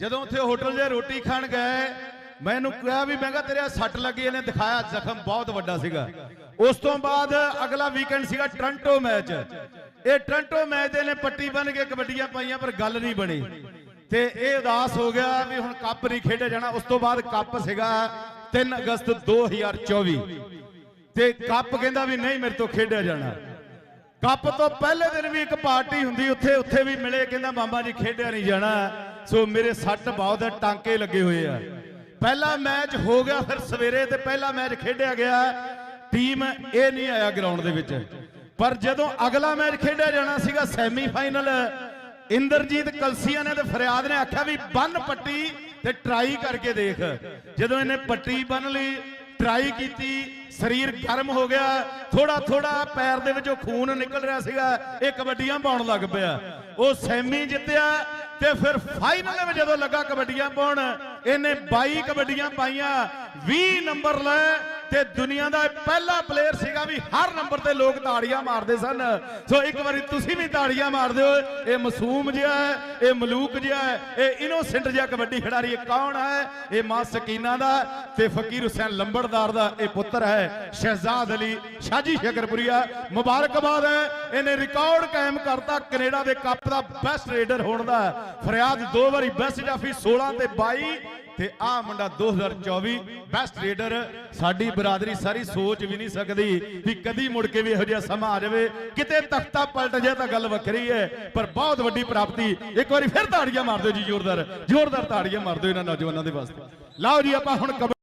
ਜਦੋਂ ਉੱਥੇ ਹੋਟਲ 'ਚ ਰੋਟੀ ਖਾਣ ਗਏ, ਮੈਨੂੰ ਕਿਹਾ ਵੀ ਮੈਂ ਕਿਹਾ ਤੇਰੇ ਆਹ ਸੱਟ ਲੱਗੀ, ਇਹਨੇ ਦਿਖਾਇਆ ਜ਼ਖਮ ਬਹੁਤ ਵੱਡਾ ਸੀਗਾ। ਉਸ ਤੋਂ ਬਾਅਦ ਅਗਲਾ ਵੀਕਐਂਡ ਸੀਗਾ ਟ੍ਰਾਂਟੋ ਮੈਚ ਇਹ ਟ੍ਰਾਂਟੋ ਮੈਚ ਦੇ ਨੇ ਪੱਟੀ ਬੰਨ ਕੇ ਕਬੱਡੀਆਂ ਪਾਈਆਂ, ਪਰ ਗੱਲ ਨਹੀਂ ਬਣੀ। ਤੇ ਇਹ ਉਦਾਸ ਹੋ ਗਿਆ ਵੀ ਹੁਣ ਕੱਪ ਨਹੀਂ ਖੇਡਿਆ ਜਾਣਾ। ਉਸ ਤੋਂ ਬਾਅਦ ਕੱਪ ਸੀਗਾ 3 ਅਗਸਤ 2024 ਤੇ ਕੱਪ ਕਹਿੰਦਾ ਵੀ ਨਹੀਂ, ਮੇਰੇ ਤੋਂ ਖੇਡਿਆ ਜਾਣਾ। ਕੱਪ ਤੋਂ ਪਹਿਲੇ ਦਿਨ ਵੀ ਇੱਕ ਪਾਰਟੀ ਹੁੰਦੀ, ਉੱਥੇ ਉੱਥੇ ਵੀ ਮਿਲੇ, ਕਹਿੰਦਾ, ਮਾਮਾ ਜੀ, ਖੇਡਿਆ ਨਹੀਂ ਜਾਣਾ। ਸੋ ਮੇਰੇ ਸੱਟ ਬਹੁਤ ਹੈ, ਟਾਂਕੇ ਲੱਗੇ ਹੋਏ ਆ। ਪਹਿਲਾ ਮੈਚ ਹੋ ਗਿਆ ਫਿਰ ਸਵੇਰੇ ਤੇ ਪਹਿਲਾ ਮੈਚ ਖੇਡਿਆ ਗਿਆ। ਟੀਮ ਇਹ ਨਹੀਂ ਆਇਆ ਗਰਾਊਂਡ ਦੇ ਵਿੱਚ। ਪਰ ਜਦੋਂ ਅਗਲਾ ਮੈਚ ਖੇਡਿਆ ਜਾਣਾ ਸੀਗਾ ਸੈਮੀਫਾਈਨਲ ਇੰਦਰਜੀਤ ਕਲਸੀਆ ਨੇ ਤੇ ਫਰਿਆਦ ਨੇ ਆਖਿਆ ਵੀ ਬੰਨ ਪੱਟੀ ਤੇ ਟਰਾਈ ਕਰਕੇ ਦੇਖ। ਜਦੋਂ ਇਹਨੇ ਪੱਟੀ ਬੰਨ ਲਈ ਟਰਾਈ ਕੀਤੀ ਸਰੀਰ ਗਰਮ ਹੋ ਗਿਆ। ਥੋੜਾ ਥੋੜਾ ਪੈਰ ਦੇ ਵਿੱਚੋਂ ਖੂਨ ਨਿਕਲ ਰਿਹਾ ਸੀਗਾ ਇਹ ਕਬੱਡੀਆਂ ਪਾਉਣ ਲੱਗ ਪਿਆ। ਉਹ ਸੈਮੀ ਜਿੱਤਿਆ ਤੇ ਫਿਰ ਫਾਈਨਲ ਵਿੱਚ ਜਦੋਂ ਲੱਗਾ ਕਬੱਡੀਆਂ ਪਾਉਣ, ਇਹਨੇ 22 ਕਬੱਡੀਆਂ ਪਾਈਆਂ 20 ਨੰਬਰ ਲੈ ਤੇ ਦੁਨੀਆ ਦਾ ਪਹਿਲਾ ਪਲੇਅਰ ਸੀਗਾ ਵੀ ਹਰ ਨੰਬਰ ਤੇ ਲੋਕ ਤਾੜੀਆਂ ਮਾਰਦੇ ਸਨ। ਸੋ ਇੱਕ ਵਾਰੀ ਤੁਸੀਂ ਵੀ ਤਾੜੀਆਂ ਮਾਰ ਦਿਓ ਇਹ ਮਾਸੂਮ ਜਿਹਾ ਹੈ, ਇਹ ਮਲੂਕ ਜਿਹਾ ਹੈ, ਇਹ ਇਨੋਸੈਂਟ ਜਿਹਾ ਕਬੱਡੀ ਖਿਡਾਰੀ ਇਹ ਕੌਣ ਹੈ? ਇਹ ਮਾਂ ਸਕੀਨਾ ਦਾ ਤੇ ਫਕੀਰ ਹੁਸੈਨ ਲੰਬੜਦਾਰ ਦਾ ਇਹ ਪੁੱਤਰ ਹੈ। ਸ਼ਹਿਜ਼ਾਦ ਅਲੀ ਸ਼ਾਜੀ ਸ਼ਕਰਪੁਰੀਆ ਮੁਬਾਰਕਬਾਦ ਹੈ। ਇਹਨੇ ਰਿਕਾਰਡ ਕਾਇਮ ਕਰਤਾ ਕੈਨੇਡਾ ਦੇ ਕੱਪ ਦਾ ਬੈਸਟ ਰੇਡਰ ਹੋਣ ਦਾ। ਫਰਿਆਦ ਦੋ ਵਾਰੀ ਬੈਸਟ ਜਾਫੀ 16 ਤੇ 22 ਤੇ ਆ ਮੁੰਡਾ 2024 ਬੈਸਟ ਰੇਡਰ ਸਾਡੀ ਬਰਾਦਰੀ ਸਾਰੀ ਸੋਚ ਵੀ ਨਹੀਂ ਸਕਦੀ ਵੀ ਕਦੀ ਮੁੜ ਕੇ ਵੀ ਇਹੋ ਜਿਹਾ ਸਮਾਂ ਆ ਜਾਵੇ। ਕਿਤੇ ਤਖਤਾ ਪਲਟ ਜਾਏ ਤਾਂ ਗੱਲ ਵੱਖਰੀ ਹੈ, ਪਰ ਬਹੁਤ ਵੱਡੀ ਪ੍ਰਾਪਤੀ। ਇੱਕ ਵਾਰੀ ਫਿਰ ਤਾੜੀਆਂ ਮਾਰ ਦਿਓ ਜੀ, ਜ਼ੋਰਦਾਰ ਜ਼ੋਰਦਾਰ ਤਾੜੀਆਂ ਮਾਰ ਦਿਓ ਇਹਨਾਂ ਨੌਜਵਾਨਾਂ ਦੇ ਵਾਸਤੇ। ਲਓ ਜੀ, ਆਪਾਂ ਹੁਣ ਕਬੱਡੀ